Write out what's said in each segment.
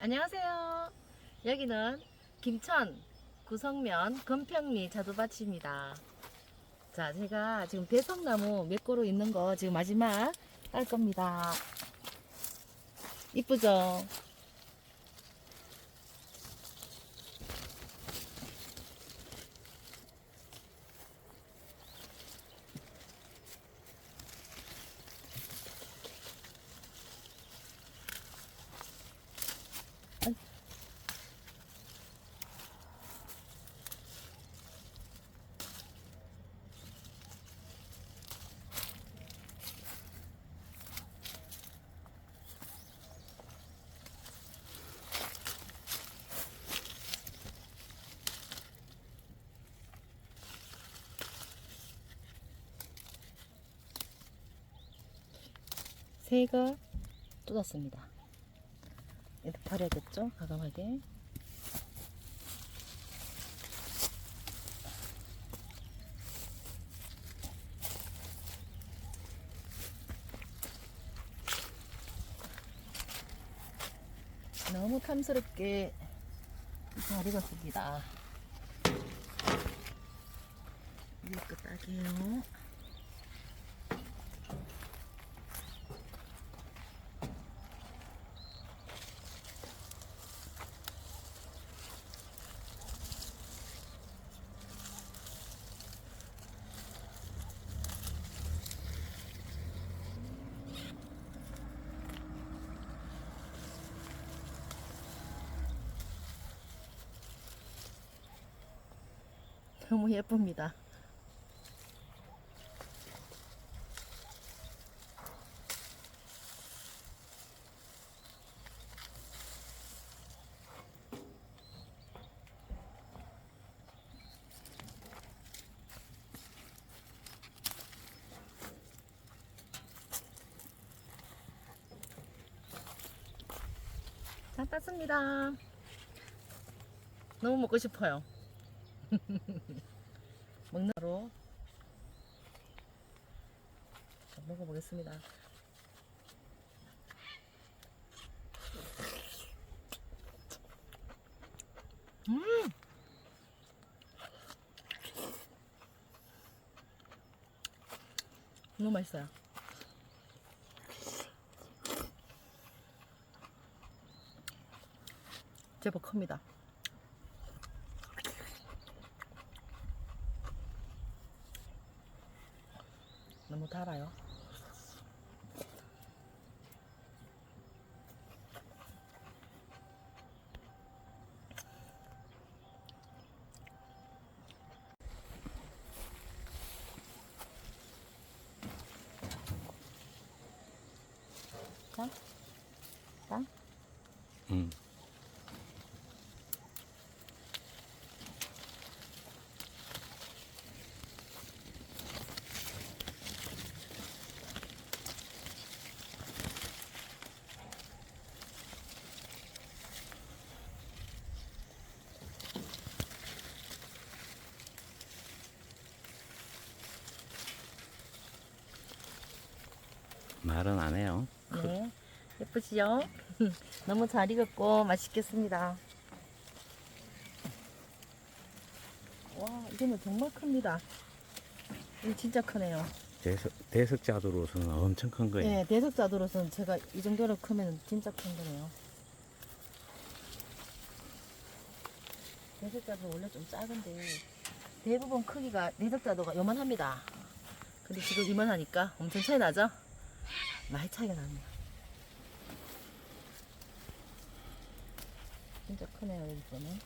안녕하세요. 여기는 김천 구성면 금평리 자두밭입니다. 자, 제가 지금 배성나무 몇 그루 있는 거 지금 마지막 딸 겁니다. 이쁘죠? 새가 쏟았습니다. 이렇게 버려야겠죠? 과감하게. 너무 탐스럽게 잘 익었습니다. 이거 딱이에요. 너무 예쁩니다. 잘 땄습니다. 너무 먹고 싶어요. 먹나로 자, 먹어보겠습니다. 음! 너무 맛있어요. 제법 큽니다. 달아요. 자, 자, 음. 말은 안 해요. 네, 예쁘지요? 너무 잘 익었고 맛있겠습니다. 와, 이거는 정말 큽니다. 이거 진짜 크네요. 대석, 대석자도로서는 엄청 큰 거예요. 네, 대석자도로서는 제가 이 정도로 크면 진짜 큰 거네요. 대석자도 원래 좀 작은데 대부분 크기가 대석자도가 요만합니다. 근데 지금 이만하니까 엄청 차이 나죠? 많이 차이가 나네요. 진짜 크네요, 여기 거는.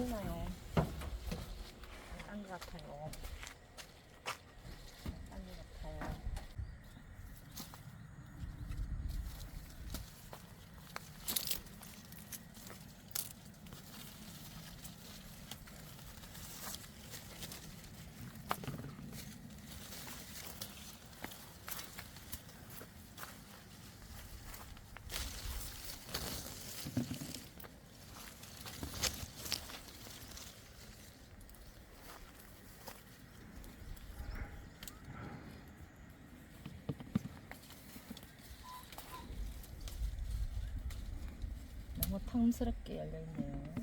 많이 나요. 딴 것 같아요. 탐스럽게 열려있네요.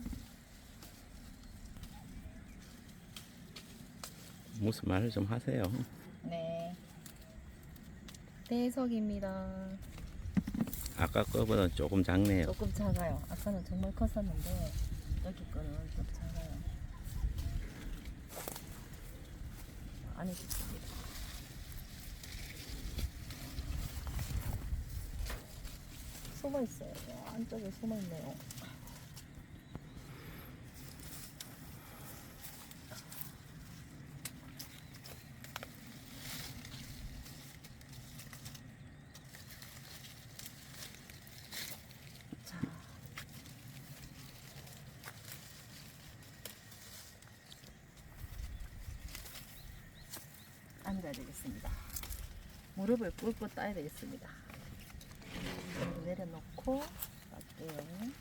무슨 말을 좀 하세요. 네. 대석입니다. 아까 거보다 조금 작네요. 조금 작아요. 아까는 정말 컸었는데 여기 거는 좀 작아요. 있습니다. 숨어 있어요. 저 안쪽에 숨어 있네요. 자. 앉아야 되겠습니다. 무릎을 꿇고 따야 되겠습니다. 내려놓고 딸게요.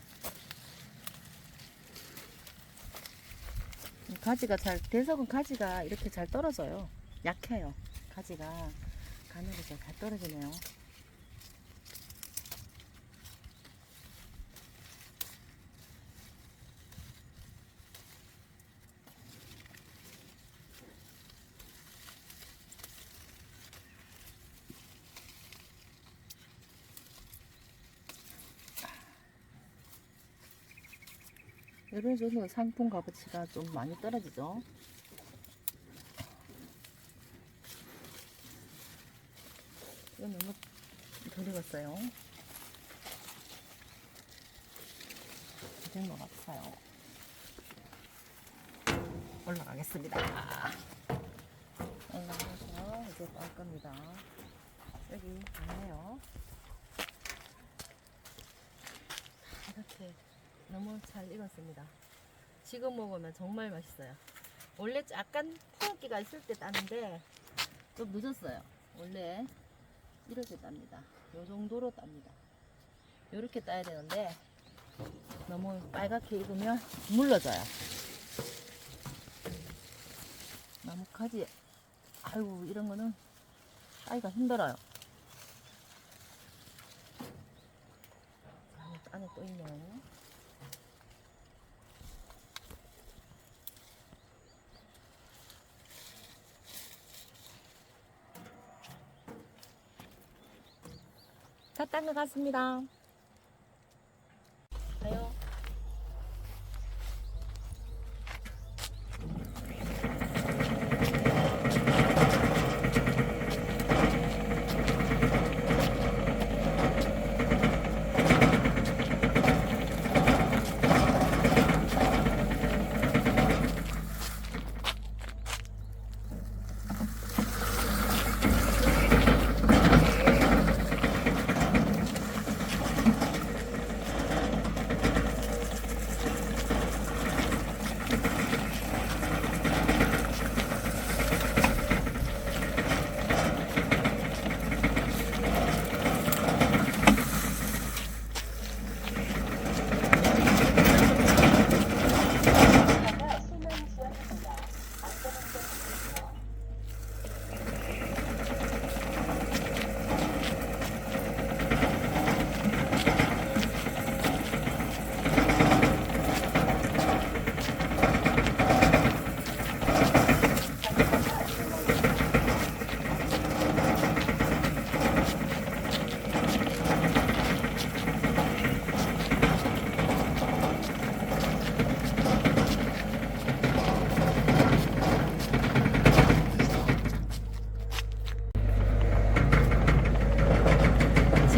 이 가지가 잘 대석은 가지가 이렇게 잘 떨어져요. 약해요. 가지가 가늘이 잘 떨어지네요. 이런 정도 상품 값어치가 좀 많이 떨어지죠. 이거 너무 덜 익었어요. 된것 같아요. 올라가겠습니다. 올라가서 이제 뺄 겁니다. 여기 있네요. 이렇게 너무 잘 익었습니다. 지금 먹으면 정말 맛있어요. 원래 약간 푸른기가 있을 때 따는데 좀 늦었어요. 원래 이렇게 땁니다. 요 정도로 땁니다. 요렇게 따야 되는데 너무 빨갛게 익으면 물러져요. 나뭇가지 아이고 이런 거는 따기가 힘들어요. 안에, 또 있네요. 딴 것 같습니다. 가요.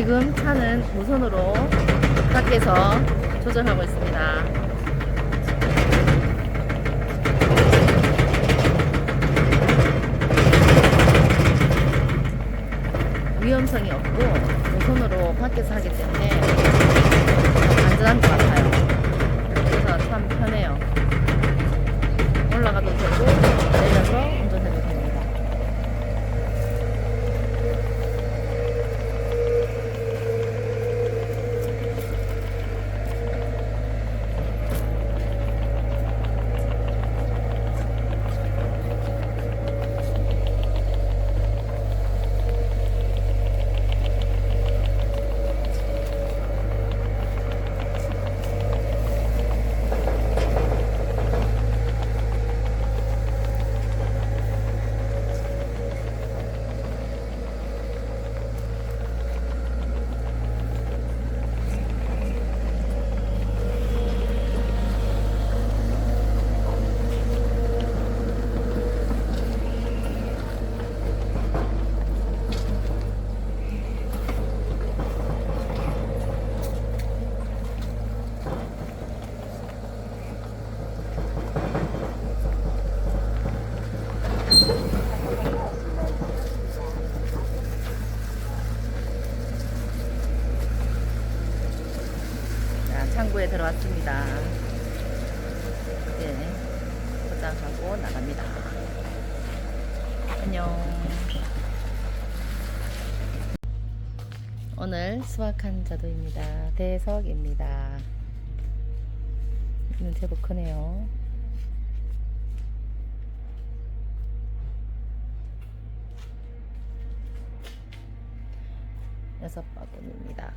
지금 차는 무선으로 밖에서 조정하고 있습니다. 위험성이 없고 무선으로 밖에서 하기 때문에 안전한 것 같아요. 집에 들어왔습니다. 이제 포장하고 나갑니다. 안녕. 오늘 수확한 자두입니다. 대석입니다. 이는 제법 크네요. 여섯 바구니입니다.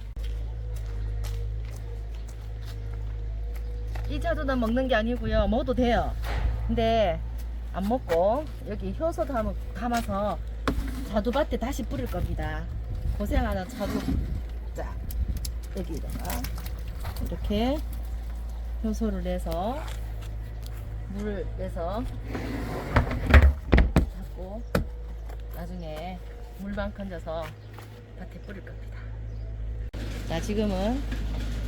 이 자두는 먹는 게 아니고요. 먹어도 돼요. 근데 안 먹고 여기 효소 담, 담아서 자두밭에 다시 뿌릴 겁니다. 고생하는 자두 자 여기다가 이렇게 효소를 내서 물을 내서 잡고 나중에 물만 건져서 밭에 뿌릴 겁니다. 자 지금은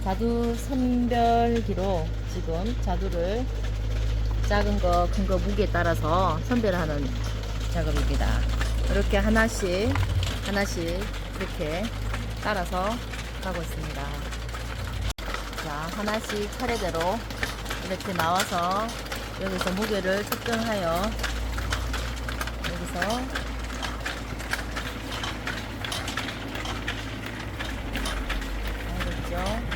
자두 선별기로 지금 자두를 작은 거, 큰 거 무게에 따라서 선별하는 작업입니다. 이렇게 하나씩, 하나씩 이렇게 따라서 가고 있습니다. 자, 하나씩 차례대로 이렇게 나와서 여기서 무게를 측정하여 여기서 알겠죠?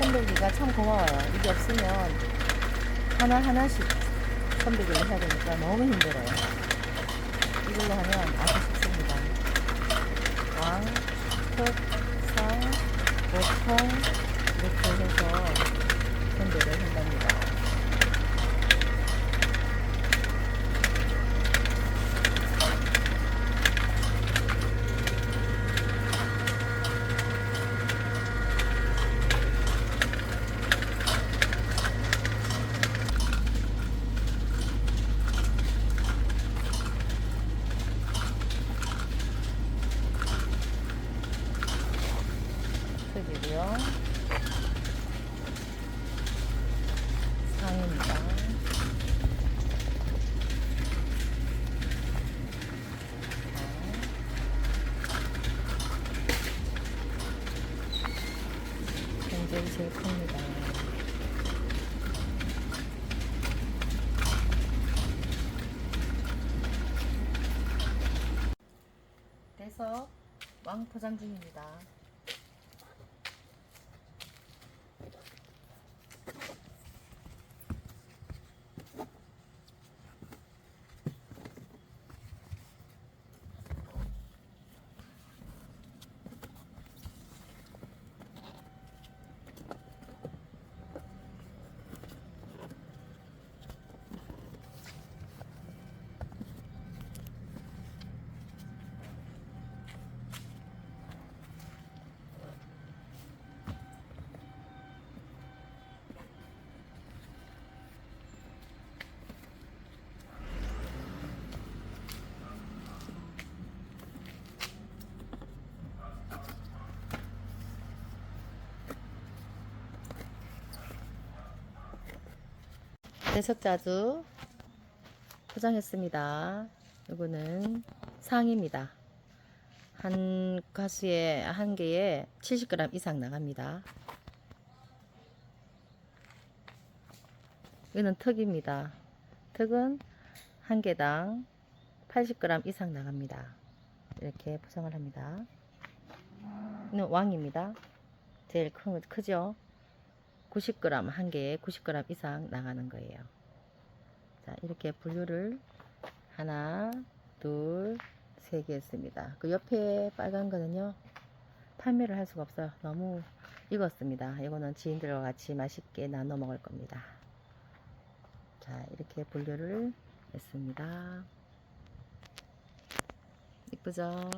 선별기가 참 고마워요. 이 게 없으면 하나하나씩 선별기를 해야 되니까 너무 힘들어요. 이걸로 하면 아주 쉽습니다. 왕, 흑, 상, 보통 이렇게 해서 선별을 한답니다. 크기고요. 상입니다. 굉장히 제일 큽니다. 그래서 왕 포장 중입니다. 대석자두 포장했습니다. 이거는 상입니다. 한 가수에 한 개에 70g 이상 나갑니다. 이거는 턱입니다. 턱은 한 개당 80g 이상 나갑니다. 이렇게 포장을 합니다. 이는 왕입니다. 제일 큰, 크죠? 90g 한 개에 90g 이상 나가는 거예요. 자, 이렇게 분류를 하나, 둘, 세 개 했습니다. 그 옆에 빨간 거는요, 판매를 할 수가 없어요. 너무 익었습니다. 이거는 지인들과 같이 맛있게 나눠 먹을 겁니다. 자, 이렇게 분류를 했습니다. 이쁘죠?